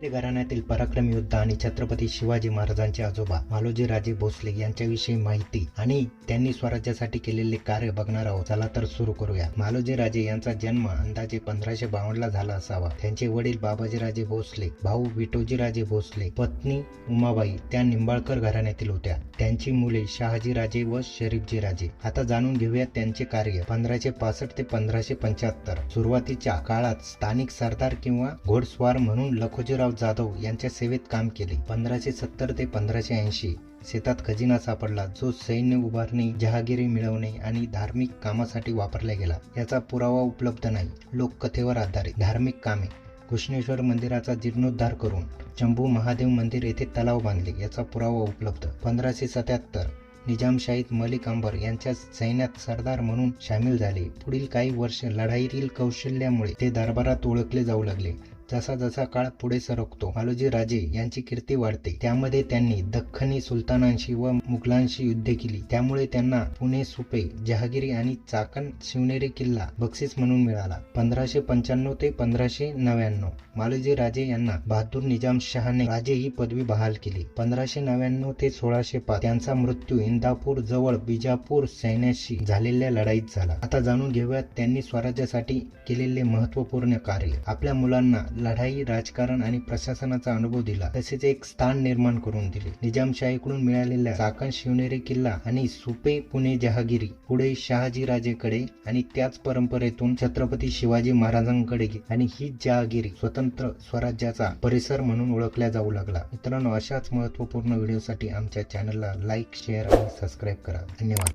ते घराण्यातील पराक्रम योद्धा आणि छत्रपती शिवाजी महाराजांचे आजोबा मालोजी राजे भोसले यांच्याविषयी माहिती आणि त्यांनी स्वराज्यासाठी केलेले कार्य बघणार आहोत. चला तर सुरू करूया. मालोजी राजे यांचा जन्म अंदाजे पंधराशे बावन्न ला झाला असावा. त्यांचे वडील बाबाजी राजे भोसले भाऊ विटोजीराजे भोसले पत्नी उमाबाई त्या निंबाळकर घराण्यातील होत्या. त्यांची मुले शहाजी राजे व शरीफजी राजे. आता जाणून घेऊया त्यांचे कार्य. पंधराशे पासष्ट ते पंधराशे पंच्याहत्तर. सुरुवातीच्या काळात स्थानिक सरदार किंवा घोडस्वार म्हणून लखोजीराव जाधव यांच्या सेवेत काम केले. पंधराशे सत्तर ते पंधराशे ऐंशी. शेतात खजिना सापडला जो सैन्य उभारणी जहागिरी मिळवणे आणि धार्मिक कामासाठी वापरला गेला. याचा पुरावा उपलब्ध नाही. लोककथेवर आधारित धार्मिक कामे. घृष्णेश्वर मंदिराचा जीर्णोद्धार करून शंभू महादेव मंदिर येथे तलाव बांधले. याचा पुरावा उपलब्ध. पंधराशे सत्याहत्तर निजामशाहीत मलिक अंबर यांच्या सैन्यात सरदार म्हणून सामील झाले. पुढील काही वर्ष लढाईतील कौशल्यामुळे ते दरबारात ओळखले जाऊ लागले. जसा जसा काळ पुढे सरकतो मालोजी राजे यांची कीर्ती वाढते. त्यामध्ये त्यांनी दख्खनी सुलतानांशी व मुघलांशी युद्धे केली. त्यामुळे त्यांना पुणे सुपे जहागिरी आणि चाकण शिवनेरी किल्ला बक्षीस म्हणून मिळाला. पंधराशे पंच्याण्णव ते पंधराशे नव्याण्णव मालोजी राजे यांना बहादूर निजाम शहाने राजे ही पदवी बहाल केली. पंधराशे नव्याण्णव ते सोळाशे पाच त्यांचा मृत्यू इंदापूर जवळ बिजापूर सैन्याशी झालेल्या लढाईत झाला. आता जाणून घेऊयात त्यांनी स्वराज्यासाठी केलेले महत्त्वपूर्ण कार्य. आपल्या मुलांना लढाई राजकारण आणि प्रशासनाचा अनुभव दिला. तसेच एक स्थान निर्माण करून दिले. निजामशाहीकडून मिळालेल्या चाकण शिवनेरी किल्ला आणि सुपे पुणे जहागिरी पुढे शहाजी राजेकडे आणि त्याच परंपरेतून छत्रपती शिवाजी महाराजांकडे आणि ही जहागिरी स्वतंत्र स्वराज्याचा परिसर म्हणून ओळखला जाऊ लागला. मित्रांनो अशाच महत्त्वपूर्ण व्हिडिओसाठी आमच्या चॅनलला लाईक शेअर आणि सबस्क्राईब करा. धन्यवाद.